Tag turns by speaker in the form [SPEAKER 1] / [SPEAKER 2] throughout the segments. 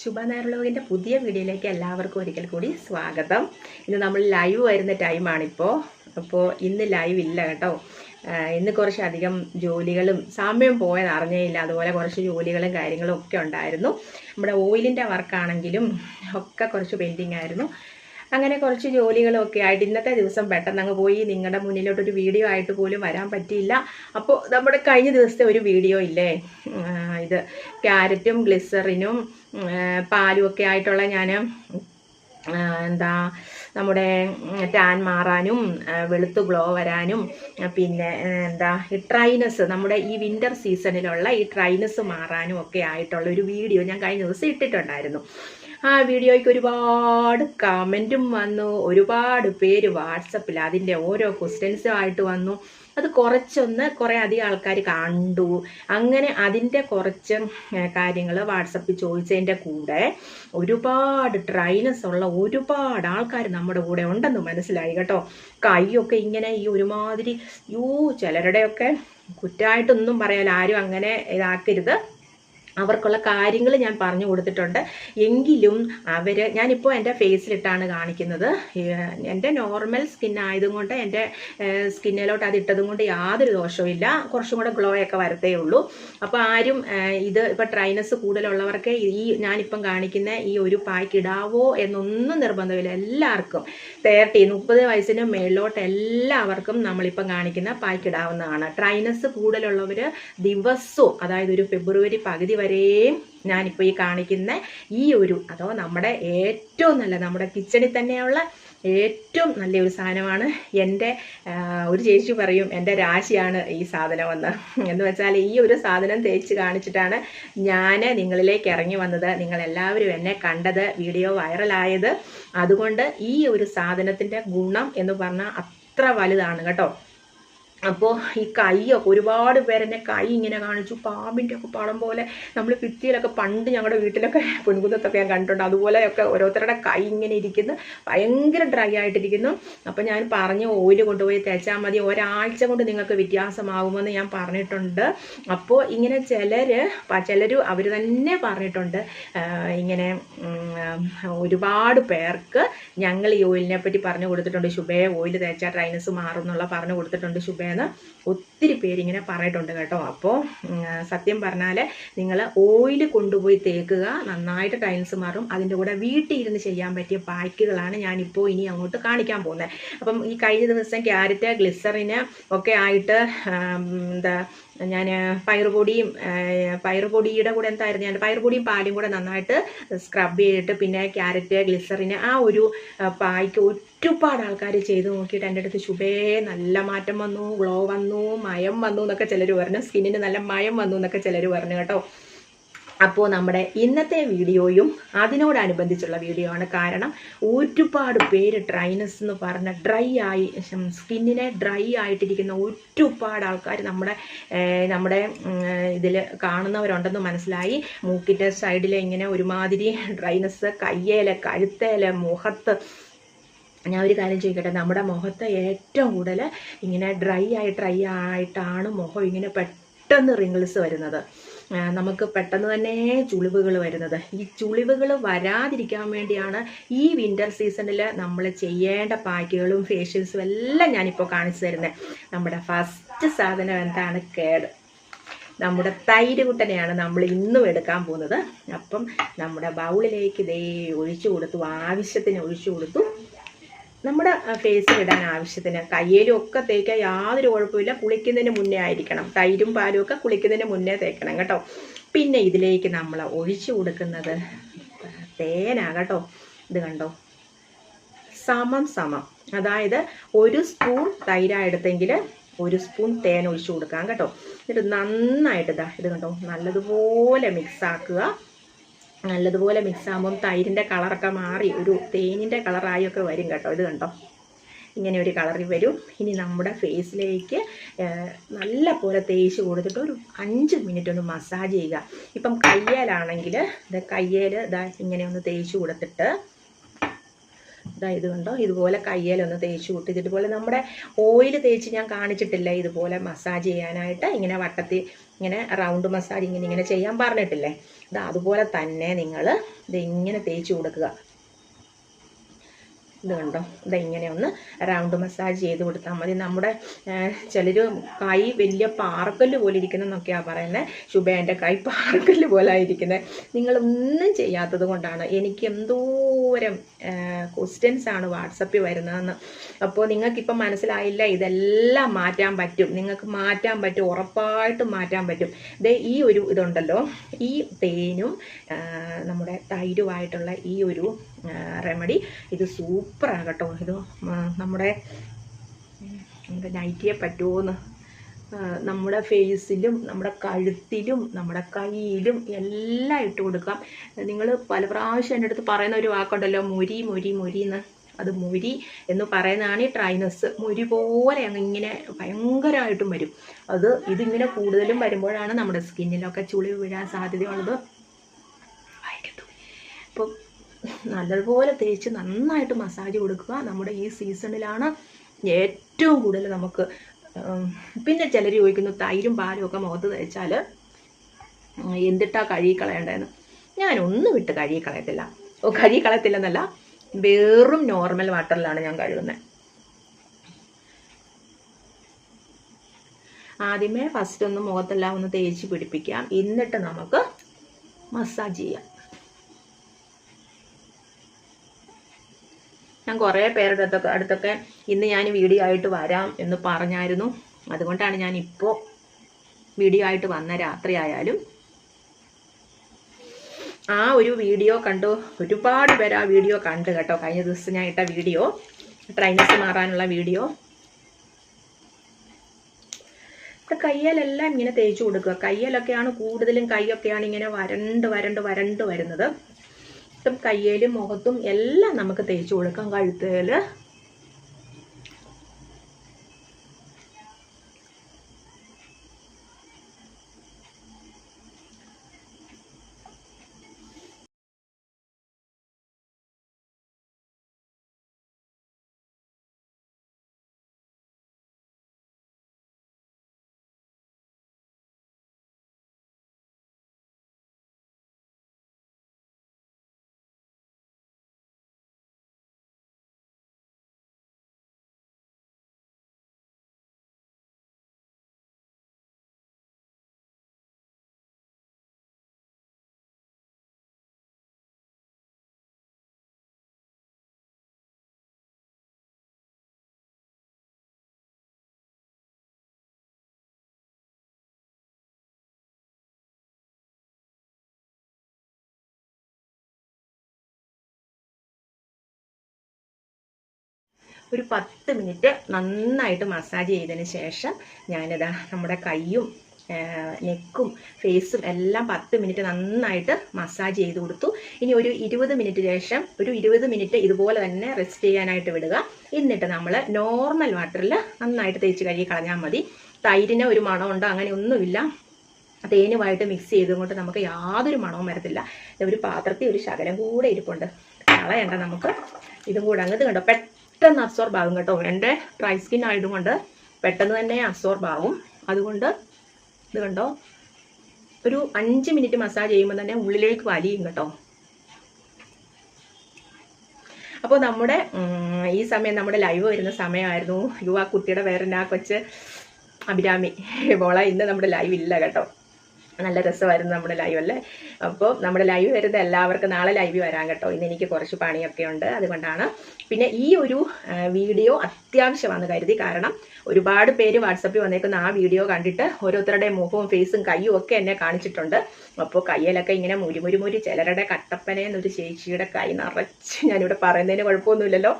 [SPEAKER 1] ശുഭ പുതിയ വീഡിയോയിലേക്ക് എല്ലാവർക്കും ഒരിക്കൽ കൂടി സ്വാഗതം. ഇന്ന് നമ്മൾ ലൈവ് വരുന്ന ടൈമാണിപ്പോൾ അപ്പോൾ ഇന്ന് ലൈവ് ഇല്ല കേട്ടോ. ഇന്ന് കുറച്ചധികം ജോലികളും സമയം പോയത് അറിഞ്ഞേയില്ല. അതുപോലെ കുറച്ച് ജോലികളും കാര്യങ്ങളും ഒക്കെ ഉണ്ടായിരുന്നു. നമ്മുടെ ഓയിലിന്റെ വർക്കാണെങ്കിലും ഒക്കെ കുറച്ച് പെൻഡിങ് ആയിരുന്നു. അങ്ങനെ കുറച്ച് ജോലികളൊക്കെ ആയിട്ട് ഇന്നത്തെ ദിവസം പെട്ടെന്ന് അങ്ങ് പോയി. നിങ്ങളുടെ മുന്നിലോട്ടൊരു വീഡിയോ ആയിട്ട് പോലും വരാൻ പറ്റിയില്ല. അപ്പോൾ നമ്മുടെ കഴിഞ്ഞ ദിവസത്തെ ഒരു വീഡിയോ ഇല്ലേ? ഇത് ക്യാരറ്റും ഗ്ലിസറിനും പാലും ഒക്കെ ആയിട്ടുള്ള ഞാൻ എന്താ നമ്മുടെ ടാൻ മാറാനും വെളുത്ത് ഗ്ലോ വരാനും പിന്നെ എന്താ ഈ ട്രൈനസ് നമ്മുടെ ഈ വിന്റർ സീസണിലുള്ള ഈ ട്രൈനസ് മാറാനും ഒക്കെ ആയിട്ടുള്ള ഒരു വീഡിയോ ഞാൻ കഴിഞ്ഞ ദിവസം ഇട്ടിട്ടുണ്ടായിരുന്നു. ആ വീഡിയോയ്ക്ക് ഒരുപാട് കമന്റും വന്നു ഒരുപാട് പേര് വാട്സപ്പിൽ അതിന്റെ ഓരോ ക്വസ്റ്റ്യൻസും ആയിട്ട് വന്നു. അത് കുറച്ചൊന്ന് കുറേ അധികം ആൾക്കാർ കണ്ടു. അങ്ങനെ അതിന്റെ കുറച്ച് കാര്യങ്ങൾ വാട്സപ്പിൽ ചോദിച്ചതിന്റെ കൂടെ ഒരുപാട് ട്രൈനസ് ഉള്ള ഒരുപാട് ആൾക്കാർ നമ്മുടെ കൂടെ ഉണ്ടെന്ന് മനസ്സിലായി കേട്ടോ. കൈയൊക്കെ ഇങ്ങനെ ഈ ഒരുമാതിരി യൂ ചിലരുടെയൊക്കെ കുറ്റമായിട്ടൊന്നും പറയാൻ ആരും അങ്ങനെ ഇതാക്കരുത്. അവർക്കുള്ള കാര്യങ്ങൾ ഞാൻ പറഞ്ഞു കൊടുത്തിട്ടുണ്ട്. എങ്കിലും അവർ ഞാനിപ്പോൾ എന്റെ ഫേസിലിട്ടാണ് കാണിക്കുന്നത്. എന്റെ നോർമൽ സ്കിൻ ആയതുകൊണ്ട് എന്റെ സ്കിന്നിലോട്ട് അത് ഇട്ടതും കൊണ്ട് യാതൊരു ദോഷവും ഇല്ല. കുറച്ചും കൂടെ ഗ്ലോ ഒക്കെ വരത്തേ ഉള്ളൂ. അപ്പോൾ ആരും ഇത് ഇപ്പോൾ ട്രൈനസ് കൂടുതലുള്ളവർക്ക് ഈ ഞാനിപ്പം കാണിക്കുന്ന ഈ ഒരു പായ്ക്ക് ഇടാവോ എന്നൊന്നും നിർബന്ധമില്ല. എല്ലാവർക്കും തേർട്ടി മുപ്പത് വയസ്സിന് മേളിലോട്ട് എല്ലാവർക്കും നമ്മളിപ്പം കാണിക്കുന്ന പായ്ക്ക് ഇടാവുന്നതാണ്. ട്രൈനസ് കൂടുതലുള്ളവർ ദിവസവും അതായത് ഒരു ഫെബ്രുവരി പകുതി വരെയും ഞാനിപ്പോൾ ഈ കാണിക്കുന്ന ഈ ഒരു അതോ നമ്മുടെ ഏറ്റവും നല്ല നമ്മുടെ കിച്ചണിൽ തന്നെയുള്ള ഏറ്റവും നല്ലൊരു സാധനമാണ് എന്റെ ഒരു ചേച്ചി പറയും എന്റെ രാശിയാണ് ഈ സാധനമെന്ന്. എന്ന് വെച്ചാൽ ഈ ഒരു സാധനം തേച്ച് കാണിച്ചിട്ടാണ് ഞാൻ നിങ്ങളിലേക്ക് ഇറങ്ങി വന്നത്. നിങ്ങളെല്ലാവരും എന്നെ കണ്ടത് വീഡിയോ വൈറലായത്. അതുകൊണ്ട് ഈ ഒരു സാധനത്തിന്റെ ഗുണം എന്ന് പറഞ്ഞാൽ അത്ര വലുതാണ് കേട്ടോ. അപ്പോൾ ഈ കൈയൊക്കെ ഒരുപാട് പേരെന്നെ കൈ ഇങ്ങനെ കാണിച്ചു. പാമ്പിന്റെ ഒക്കെ പടം പോലെ നമ്മൾ ഭിത്തിയിലൊക്കെ പണ്ട് ഞങ്ങളുടെ വീട്ടിലൊക്കെ പെൺകുന്നത്തൊക്കെ ഞാൻ കണ്ടിട്ടുണ്ട്. അതുപോലെയൊക്കെ ഓരോരുത്തരുടെ കൈ ഇങ്ങനെ ഇരിക്കുന്നു. ഭയങ്കര ഡ്രൈ ആയിട്ടിരിക്കുന്നു. അപ്പോൾ ഞാൻ പറഞ്ഞു ഓയിൽ കൊണ്ടുപോയി തേച്ചാൽ മതി. ഒരാഴ്ച കൊണ്ട് നിങ്ങൾക്ക് വ്യത്യാസമാകുമെന്ന് ഞാൻ പറഞ്ഞിട്ടുണ്ട്. അപ്പോൾ ഇങ്ങനെ ചിലർ ചിലർ അവർ തന്നെ പറഞ്ഞിട്ടുണ്ട്. ഇങ്ങനെ ഒരുപാട് പേർക്ക് ഞങ്ങൾ ഈ ഓയിലിനെ പറ്റി പറഞ്ഞു കൊടുത്തിട്ടുണ്ട്. ശുഭേ ഓയിൽ തേച്ചാൽ ഡ്രൈനസ് മാറും എന്നുള്ള പറഞ്ഞു കൊടുത്തിട്ടുണ്ട്. ശുഭേന്ന് ഒത്തിരി പേരിങ്ങനെ പറഞ്ഞിട്ടുണ്ട് കേട്ടോ. അപ്പോൾ സത്യം പറഞ്ഞാൽ നിങ്ങൾ ഓയിൽ കൊണ്ടുപോയി തേക്കുക നന്നായിട്ട് ടൈൽസ് മാറും അതിന്റെ കൂടെ വീട്ടിൽ ഇരുന്ന് ചെയ്യാൻ പറ്റിയ പാക്കുകളാണ് ഞാനിപ്പോൾ ഇനി അങ്ങോട്ട് കാണിക്കാൻ പോകുന്നത്. അപ്പം ഈ കഴിഞ്ഞ ദിവസം ക്യാരറ്റ് ഗ്ലിസറിന് ഒക്കെ ആയിട്ട് എന്താ ഞാൻ പയറുപൊടിയും പയറുപൊടിയുടെ കൂടെ എന്തായിരുന്നു ഞാൻ പയറുപൊടിയും പാലും കൂടെ നന്നായിട്ട് സ്ക്രബ് ചെയ്തിട്ട് പിന്നെ ക്യാരറ്റ് ഗ്ലിസറിന് ആ ഒരു പായ്ക്ക് ഒരുപാട് ആൾക്കാർ ചെയ്ത് നോക്കിയിട്ട് എന്റെ അടുത്ത് ശുഭേ നല്ല മാറ്റം വന്നു ഗ്ലോ വന്നു മയം വന്നു എന്നൊക്കെ ചിലർ പറഞ്ഞു സ്കിന്നിന് നല്ല മയം വന്നു എന്നൊക്കെ ചിലർ പറഞ്ഞു കേട്ടോ. അപ്പോൾ നമ്മുടെ ഇന്നത്തെ വീഡിയോയും അതിനോടനുബന്ധിച്ചുള്ള വീഡിയോ ആണ്. കാരണം ഒരുപാട് പേര് ഡ്രൈനസ് എന്ന് പറഞ്ഞ ഡ്രൈ ആയി സ്കിന്നിനെ ഡ്രൈ ആയിട്ടിരിക്കുന്ന ഒരുപാട് ആൾക്കാർ നമ്മുടെ നമ്മുടെ ഇതിൽ കാണുന്നവരുണ്ടെന്ന് മനസ്സിലായി. മൂക്കിന്റെ സൈഡിൽ ഇങ്ങനെ ഒരുമാതിരി ഡ്രൈനസ് കയ്യേൽ കഴുത്തേൽ മുഖത്ത് ഞാൻ ഒരു കാര്യം ചോദിക്കട്ടെ? നമ്മുടെ മുഖത്ത് ഏറ്റവും കൂടുതൽ ഇങ്ങനെ ഡ്രൈ ആയി ഡ്രൈ ആയിട്ടാണ് മുഖം ഇങ്ങനെ പെട്ടെന്ന് റിങ്കിൾസ് വരുന്നത്. നമുക്ക് പെട്ടെന്ന് തന്നെ ചുളിവുകൾ വരുന്നത്. ഈ ചുളിവുകൾ വരാതിരിക്കാൻ വേണ്ടിയാണ് ഈ വിന്റർ സീസണിൽ നമ്മൾ ചെയ്യേണ്ട പാക്കുകളും ഫേഷ്യൽസും എല്ലാം ഞാനിപ്പോൾ കാണിച്ചു തരുന്നത് നമ്മുടെ ഫസ്റ്റ് സാധനം എന്താണ്? കേട്. നമ്മുടെ തൈര് കുട്ടനെയാണ് നമ്മൾ ഇന്നും എടുക്കാൻ പോകുന്നത്. അപ്പം നമ്മുടെ ബൗളിലേക്ക് ഇതേ ഒഴിച്ചു കൊടുത്തു ആവശ്യത്തിന് ഒഴിച്ചു കൊടുത്തു. നമ്മുടെ ഫേസ് ഇടാൻ ആവശ്യത്തിന് കയ്യേലും ഒക്കെ തേക്കാൻ യാതൊരു കുഴപ്പമില്ല കുളിക്കുന്നതിന് മുന്നേ ആയിരിക്കണം. തൈരും പാലും ഒക്കെ കുളിക്കുന്നതിന് മുന്നേ തേക്കണം കേട്ടോ. പിന്നെ ഇതിലേക്ക് നമ്മൾ ഒഴിച്ചു കൊടുക്കുന്നത് തേനാ കേട്ടോ. ഇത് കണ്ടോ? സമം സമം. അതായത് ഒരു സ്പൂൺ തൈരായെടുത്തെങ്കിൽ ഒരു സ്പൂൺ തേൻ ഒഴിച്ചു കൊടുക്കാം കേട്ടോ. എന്നിട്ട് നന്നായിട്ട് ഇതാ ഇത് കണ്ടോ? നല്ലതുപോലെ മിക്സ് ആക്കുക. നല്ലതുപോലെ മിക്സ് ആകുമ്പം തൈരിന്റെ കളറൊക്കെ മാറി ഒരു തേനിന്റെ കളറായൊക്കെ വരും കേട്ടോ. ഇത് കണ്ടോ? ഇങ്ങനെ ഒരു കളറിൽ വരും. ഇനി നമ്മുടെ ഫേസിലേക്ക് നല്ല പോലെ തേച്ച് കൊടുത്തിട്ട് ഒരു അഞ്ച് മിനിറ്റ് ഒന്ന് മസാജ് ചെയ്യുക. ഇപ്പം കയ്യേലാണെങ്കിൽ ഇത് കയ്യേൽ ഇതാ ഇങ്ങനെ ഒന്ന് തേച്ച് കൊടുത്തിട്ട് ഇതാ ഇത് കണ്ടോ ഇതുപോലെ കയ്യിലൊന്ന് തേച്ച് കൂട്ടി ഇതുപോലെ നമ്മുടെ ഓയിൽ തേച്ച് ഞാൻ കാണിച്ചിട്ടില്ല ഇതുപോലെ മസാജ് ചെയ്യാനായിട്ട് ഇങ്ങനെ വട്ടത്തിൽ ഇങ്ങനെ റൗണ്ട് മസാജ് ഇങ്ങനെ ഇങ്ങനെ ചെയ്യാൻ പറഞ്ഞിട്ടില്ലേ? ഇത് അതുപോലെ തന്നെ നിങ്ങൾ ഇത് ഇങ്ങനെ തേച്ച് കൊടുക്കുക. ഇത് കണ്ടോ ഇതാ ഇങ്ങനെ ഒന്ന് റൗണ്ട് മസാജ് ചെയ്ത് കൊടുത്താൽ മതി. നമ്മുടെ ചിലർ കൈ വലിയ പാറക്കല്ല് പോലെ ഇരിക്കുന്നതെന്നൊക്കെയാണ് പറയുന്നത് ശുഭേന്റെ കൈ പാറക്കല്ല് പോലെ ആയിരിക്കുന്നത് നിങ്ങളൊന്നും ചെയ്യാത്തത് കൊണ്ടാണ്. എനിക്ക് എന്തോരം ക്വസ്റ്റ്യൻസ് ആണ് വാട്സപ്പിൽ വരുന്നതെന്ന്. അപ്പോൾ നിങ്ങൾക്കിപ്പം മനസ്സിലായില്ല ഇതെല്ലാം മാറ്റാൻ പറ്റും. നിങ്ങൾക്ക് മാറ്റാൻ പറ്റും ഉറപ്പായിട്ടും മാറ്റാൻ പറ്റും. ദേ ഈ ഒരു ഇതുണ്ടല്ലോ. ഈ തേനും നമ്മുടെ തൈരുമായിട്ടുള്ള ഈ ഒരു റെമഡി. ഇത് സൂപ്പറാണ് കേട്ടോ. ഇത് നമ്മുടെ എന്താ നൈറ്റിയെ പറ്റുമോയെന്ന് നമ്മുടെ ഫേസിലും നമ്മുടെ കഴുത്തിലും നമ്മുടെ കയ്യിലും എല്ലാം ഇട്ട് കൊടുക്കാം. നിങ്ങൾ പല പ്രാവശ്യം എന്റെ അടുത്ത് പറയുന്ന ഒരു വാക്കുണ്ടല്ലോ മുരി മുരി മുരി എന്ന്. അത് മുരി എന്ന് പറയുന്നതാണ് ഈ ട്രൈനസ് മുരി പോലെ അങ്ങ് ഇങ്ങനെ ഭയങ്കരമായിട്ടും വരും. അത് ഇതിങ്ങനെ കൂടുതലും വരുമ്പോഴാണ് നമ്മുടെ സ്കിന്നിലൊക്കെ ചുളി വീഴാൻ സാധ്യതയുള്ളത്. വായിക്കത്തു അപ്പം നല്ലതുപോലെ തേച്ച് നന്നായിട്ട് മസാജ് കൊടുക്കുക. നമ്മുടെ ഈ സീസണിലാണ് ഏറ്റവും കൂടുതൽ നമുക്ക് പിന്നെ ചിലർ ചോദിക്കുന്നു തൈരും പാലും ഒക്കെ മുഖത്ത് തേച്ചാൽ എന്തിട്ടാ കഴുകി കളയേണ്ടതെന്ന്? ഞാനൊന്നും വിട്ട് കഴുകി കളയത്തില്ല. ഓ കഴുകി കളയത്തില്ലെന്നല്ല വെറും നോർമൽ വാട്ടറിലാണ് ഞാൻ കഴുകുന്നത് ആദ്യമേ ഫസ്റ്റ് ഒന്ന് മുഖത്തെല്ലാം ഒന്ന് തേച്ച് പിടിപ്പിക്കാം. എന്നിട്ട് നമുക്ക് മസാജ് ചെയ്യാം. ഞാൻ കുറേ പേരുടെ അടുത്തൊക്കെ അടുത്തൊക്കെ ഇന്ന് ഞാൻ വീഡിയോ ആയിട്ട് വരാം എന്ന് പറഞ്ഞായിരുന്നു. അതുകൊണ്ടാണ് ഞാൻ ഇപ്പോൾ വീഡിയോ ആയിട്ട് വന്ന രാത്രി ആയാലും ആ ഒരു വീഡിയോ കണ്ടു. ഒരുപാട് പേര് ആ വീഡിയോ കണ്ടു കേട്ടോ. കഴിഞ്ഞ ദിവസം ഞാൻ ഇട്ട വീഡിയോ ട്രൈനസ് മാറാനുള്ള വീഡിയോ. ഇവിടെ കയ്യലെല്ലാം ഇങ്ങനെ തേച്ച് കൊടുക്കുക. കയ്യലൊക്കെയാണ് കൂടുതലും കൈയൊക്കെയാണ് ഇങ്ങനെ വരണ്ട് വരണ്ട് വരണ്ട് വരുന്നത്. ഇപ്പം കയ്യിലും മുഖത്തും എല്ലാം നമുക്ക് തേച്ച് കൊടുക്കാം കഴുത്തേൽ ഒരു പത്ത് മിനിറ്റ് നന്നായിട്ട് മസാജ് ചെയ്തതിന് ശേഷം ഞാനിതാ നമ്മുടെ കൈയും നെക്കും ഫേസും എല്ലാം പത്ത് മിനിറ്റ് നന്നായിട്ട് മസാജ് ചെയ്ത് കൊടുത്തു. ഇനി ഒരു ഇരുപത് മിനിറ്റ് ശേഷം ഒരു ഇരുപത് മിനിറ്റ് ഇതുപോലെ തന്നെ റെസ്റ്റ് ചെയ്യാനായിട്ട് വിടുക. എന്നിട്ട് നമ്മൾ നോർമൽ വാട്ടറിൽ നന്നായിട്ട് തേച്ച് കഴുകി കളഞ്ഞാൽ മതി. തൈരിന് ഒരു മണമുണ്ടോ അങ്ങനെ ഒന്നുമില്ല. തേനുമായിട്ട് മിക്സ് ചെയ്തുകൊണ്ട് നമുക്ക് യാതൊരു മണവും വരത്തില്ല. ഒരു പാത്രത്തിൽ ഒരു ശകലം കൂടെ ഇരിപ്പുണ്ട്. കളയണ്ട നമുക്ക്. ഇതും കൂടെ അങ്ങ് കണ്ടോ? അബ്സോർബ് ആകും കേട്ടോ. എന്റെ ഡ്രൈ സ്കിൻ ആയതുകൊണ്ട് പെട്ടെന്ന് തന്നെ അബ്സോർബ് ആകും അതുകൊണ്ട് ഇത് കണ്ടോ? ഒരു അഞ്ച് മിനിറ്റ് മസാജ് ചെയ്യുമ്പോൾ തന്നെ ഉള്ളിലേക്ക് വലിയും കേട്ടോ. അപ്പോൾ നമ്മുടെ ഈ സമയം നമ്മുടെ ലൈവ് വരുന്ന സമയമായിരുന്നു. യുവാ കുട്ടിയുടെ പേരന്റെ ആ കൊച്ച് അഭിരാമി. ബോള ഇന്ന് നമ്മുടെ ലൈവ് ഇല്ല കേട്ടോ. നല്ല രസമായിരുന്നു നമ്മുടെ ലൈവ് അല്ലേ? അപ്പോൾ നമ്മുടെ ലൈവ് വരുന്ന എല്ലാവർക്കും നാളെ ലൈവ് വരാൻ കേട്ടോ. ഇന്ന് എനിക്ക് കുറച്ച് പണിയൊക്കെ ഉണ്ട് അതുകൊണ്ടാണ്. പിന്നെ ഈ ഒരു വീഡിയോ അത്യാവശ്യമാണെന്ന് കരുതി. കാരണം ഒരുപാട് പേര് വാട്സപ്പിൽ വന്നേക്കുന്ന ആ വീഡിയോ കണ്ടിട്ട് ഓരോരുത്തരുടെ മുഖവും ഫേസും കൈയും ഒക്കെ എന്നെ കാണിച്ചിട്ടുണ്ട്. അപ്പോൾ കയ്യിലൊക്കെ ഇങ്ങനെ മുരിമുരിമുരി ചിലരുടെ കട്ടപ്പന എന്നൊരു ചേച്ചിയുടെ കൈ നിറച്ച് ഞാനിവിടെ പറയുന്നതിന് കുഴപ്പമൊന്നുമില്ലല്ലോ.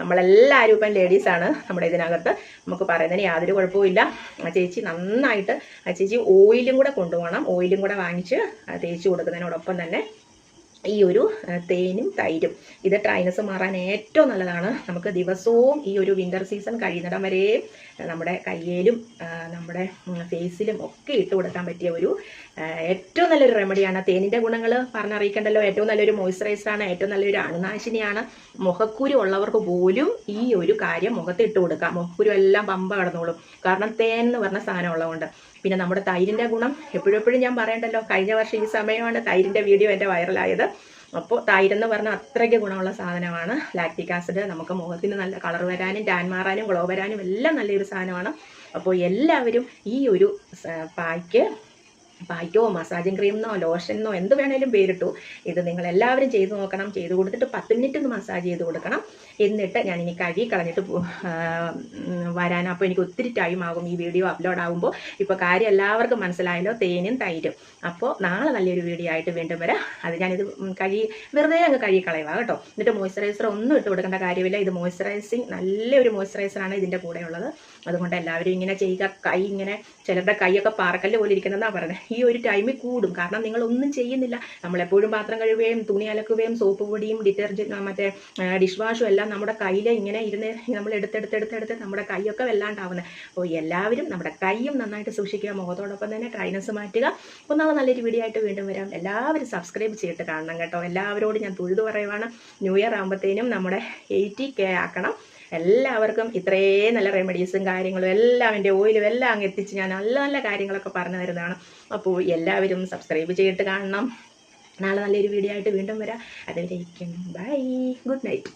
[SPEAKER 1] നമ്മളെല്ലാവരും ഇപ്പം ലേഡീസാണ് നമ്മുടെ ഇതിനകത്ത്. നമുക്ക് പറയുന്നതിന് യാതൊരു കുഴപ്പമില്ല ആ ചേച്ചി നന്നായിട്ട് ആ ചേച്ചി ഓയിലും കൂടെ കൊണ്ടുപോകണം. ഓയിലും കൂടെ വാങ്ങിച്ച് തേച്ച് കൊടുക്കുന്നതിനോടൊപ്പം തന്നെ ഈ ഒരു തേനും തൈരും. ഇത് ട്രൈനസ് മാറാൻ ഏറ്റവും നല്ലതാണ്. നമുക്ക് ദിവസവും ഈ ഒരു വിന്റർ സീസൺ കഴിയുന്നിടം വരെയും നമ്മുടെ കയ്യിലും നമ്മുടെ ഫേസിലും ഒക്കെ ഇട്ട് കൊടുക്കാൻ പറ്റിയ ഒരു ഏറ്റവും നല്ലൊരു റെമഡിയാണ് തേനിന്റെ ഗുണങ്ങൾ പറഞ്ഞറിയിക്കണ്ടല്ലോ. ഏറ്റവും നല്ലൊരു മോയ്സ്ചറൈസറാണ് ഏറ്റവും നല്ലൊരു അണുനാശിനിയാണ്. മുഖക്കുരു ഉള്ളവർക്ക് പോലും ഈ ഒരു കാര്യം മുഖത്ത് ഇട്ട് കൊടുക്കാം. മുഖക്കുരു എല്ലാം പമ്പ കടന്നോളും. കാരണം തേൻ എന്ന് പറഞ്ഞ സാധനം ഉള്ളതുകൊണ്ട്. പിന്നെ നമ്മുടെ തൈരിന്റെ ഗുണം എപ്പോഴും ഞാൻ പറയണ്ടല്ലോ. കഴിഞ്ഞ വർഷം ഈ സമയമാണ് തൈരിന്റെ വീഡിയോ എന്റെ വൈറലായത് അപ്പോൾ തൈരെന്ന് പറഞ്ഞാൽ അത്രയ്ക്ക് ഗുണമുള്ള സാധനമാണ്. ലാക്റ്റിക് ആസിഡ് നമുക്ക് മുഖത്തിന് നല്ല കളർ വരാനും ടാൻ മാറാനും ഗ്ലോ വരാനും എല്ലാം നല്ലൊരു സാധനമാണ്. അപ്പോൾ എല്ലാവരും ഈ ഒരു പായ്ക്ക് പായ്ക്കോ മസാജിങ് ക്രീമെന്നോ ലോഷനെന്നോ എന്ത് വേണേലും പേരിട്ടു. ഇത് നിങ്ങൾ എല്ലാവരും ചെയ്ത് നോക്കണം. ചെയ്ത് കൊടുത്തിട്ട് പത്ത് മിനിറ്റ് ഒന്ന് മസാജ് ചെയ്ത് കൊടുക്കണം. എന്നിട്ട് ഞാൻ ഇനി കഴുകി കളഞ്ഞിട്ട് വരാൻ. അപ്പോൾ എനിക്ക് ഒത്തിരി ടൈം ആകും ഈ വീഡിയോ അപ്ലോഡ് ആകുമ്പോൾ ഇപ്പോൾ കാര്യം എല്ലാവർക്കും മനസ്സിലായല്ലോ തേനും തൈരും. അപ്പോൾ നാളെ നല്ലൊരു വീഡിയോ ആയിട്ട് വീണ്ടും വരാം. അത് ഞാനിത് കഴുകി വെറുതെ അങ്ങ് കഴുകി കളയുക കേട്ടോ. എന്നിട്ട് മോയ്സ്ചറൈസർ ഒന്നും ഇട്ട് കൊടുക്കേണ്ട കാര്യമില്ല. ഇത് മോയ്സ്ചറൈസിങ് നല്ലൊരു മോയ്സ്ചറൈസറാണ് ഇതിന്റെ കൂടെ ഉള്ളത് അതുകൊണ്ട് എല്ലാവരും ഇങ്ങനെ ചെയ്യുക. കൈ ഇങ്ങനെ ചിലരുടെ കൈയൊക്കെ പാറക്കല്ല് പോലെ ഇരിക്കുന്നതെന്നാണ് പറയുന്നത് ഈ ഒരു ടൈമിൽ കൂടും. കാരണം നിങ്ങൾ ഒന്നും ചെയ്യുന്നില്ല. നമ്മളെപ്പോഴും പാത്രം കഴുകുകയും തുണി അലക്കുകയും സോപ്പ് പൊടിയും ഡിറ്റർജന്റ് മറ്റേ ഡിഷ് വാഷും എല്ലാം നമ്മുടെ കയ്യിൽ ഇങ്ങനെ ഇരുന്ന് നമ്മൾ എടുത്തെടുത്തെടുത്തെടുത്ത് നമ്മുടെ കൈയൊക്കെ വല്ലാണ്ടാവുന്നത് അപ്പോൾ എല്ലാവരും നമ്മുടെ കൈയും നന്നായിട്ട് സൂക്ഷിക്കുക മുഖത്തോടൊപ്പം തന്നെ ഡ്രൈനസ് മാറ്റുക. അപ്പോൾ നാളെ നല്ലൊരു വീഡിയോ ആയിട്ട് വീണ്ടും വരാം. എല്ലാവരും സബ്സ്ക്രൈബ് ചെയ്തിട്ട് കാണണം കേട്ടോ. എല്ലാവരോടും ഞാൻ തൊഴുതു പറയുവാണ്. ന്യൂ ഇയർ ആകുമ്പോഴത്തേനും നമ്മുടെ എയ്റ്റി കെ ആക്കണം. എല്ലാവർക്കും ഇത്രയും നല്ല റെമഡീസും കാര്യങ്ങളും എല്ലാം എന്റെ ഓയിലും എല്ലാം അങ്ങ് എത്തിച്ച് ഞാൻ നല്ല നല്ല കാര്യങ്ങളൊക്കെ പറഞ്ഞു തരുന്നതാണ്. അപ്പോൾ എല്ലാവരും സബ്സ്ക്രൈബ് ചെയ്തിട്ട് കാണണം. നാളെ നല്ലൊരു വീഡിയോ ആയിട്ട് വീണ്ടും വരാം. അതുവരേക്കും. Bye good night